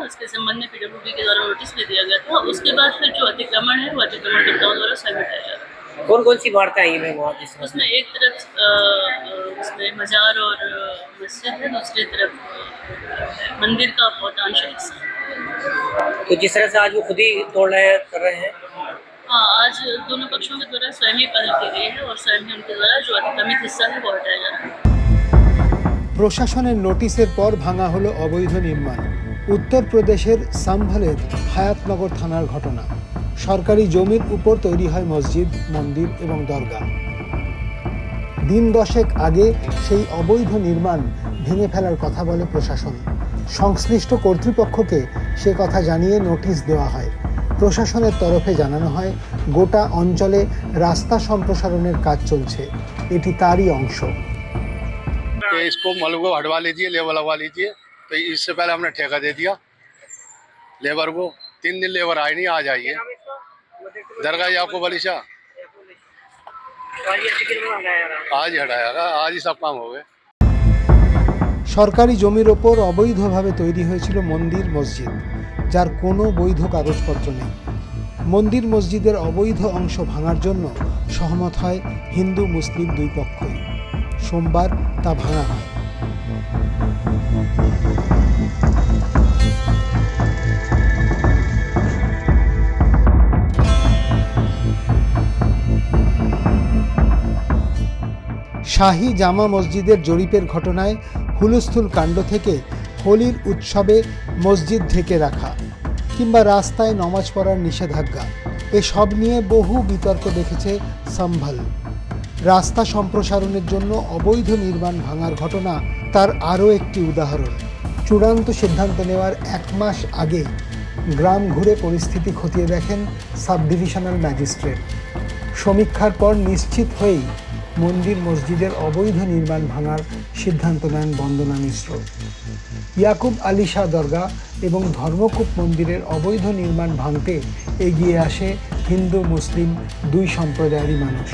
उसके संबंध में पीडब्ल्यूडी के द्वारा नोटिस भी दिया गया था। उसके बाद फिर जो अतिक्रमण है वो अतिक्रमण कर्ताओं द्वारा स्वयं हटाया जा रहा कौन कौन सी इमारतें आई हैं वहाँ उसमें एक तरफ़ उसमें मज़ार और मस्जिद है दूसरी तरफ़ मंदिर का बहुत आंशिक हिस्सा तो जिस तरह से आज वो खुद ही तोड़ रहे हैं कर रहे हैं? हाँ आज दोनों पक्षों के द्वारा स्वयं ही पहल की गई है और स्वयं ही उनके द्वारा जो अतिक्रमित हिस्सा है वो हटाया जा रहा है। প্রশাসনের নোটিশের পর ভাঙা হলো অবৈধ নির্মাণ। উত্তরপ্রদেশের সাম্ভলের হায়াতনগর থানার ঘটনা। সরকারি জমির উপর তৈরি হয় মসজিদ, মন্দির এবং দরগা। দিন দশেক আগে সেই অবৈধ নির্মাণ ভেঙে ফেলার কথা বলে প্রশাসন। সংশ্লিষ্ট কর্তৃপক্ষকে সে কথা জানিয়ে নোটিশ দেওয়া হয়। প্রশাসনের তরফে জানানো হয়, গোটা অঞ্চলে রাস্তা সম্প্রসারণের কাজ চলছে। এটি তারই অংশ। कि इसको मलबे को हटवा लीजिए लेबर लगवा लीजिए तो इससे पहले हमने ठेका दे दिया लेबर को तीन दिन लेबर आई नहीं आज आइए दरगाह याकूब अली शाह आज ही हटाया आज ही सब काम हो गए সরকারি জমির ওপর অবৈধভাবে তৈরি হয়েছিল মন্দির মসজিদ যার কোনো বৈধ কাগজপত্র নেই মন্দির মসজিদের অবৈধ অংশ ভাঙার জন্য সহমত হয় হিন্দু মুসলিম দুই পক্ষই সোমবার তা ভাঙা হয়। শাহী জামা মসজিদের জরিপের ঘটনায় হুলস্থুল কাণ্ড থেকে হোলির উৎসবে মসজিদ ঢেকে রাখা কিংবা রাস্তায় নমাজ পড়ার নিষেধাজ্ঞা, এসব নিয়ে বহু বিতর্ক দেখেছে সম্ভল। রাস্তা সম্প্রসারণের জন্য অবৈধ নির্মাণ ভাঙার ঘটনা তার আরও একটি উদাহরণ। চূড়ান্ত সিদ্ধান্ত নেওয়ার এক মাস আগে গ্রাম ঘুরে পরিস্থিতি খতিয়ে দেখেন সাব ডিভিশনাল ম্যাজিস্ট্রেট। সমীক্ষার পর নিশ্চিত হয়েই মন্দির মসজিদের অবৈধ নির্মাণ ভাঙার সিদ্ধান্ত নেন বন্দনা মিশ্র। ইয়াকুব আলী শাহ দরগা এবং ধর্মকূপ মন্দিরের অবৈধ নির্মাণ ভাঙতে এগিয়ে আসে হিন্দু, মুসলিম দুই সম্প্রদায়েরই মানুষ।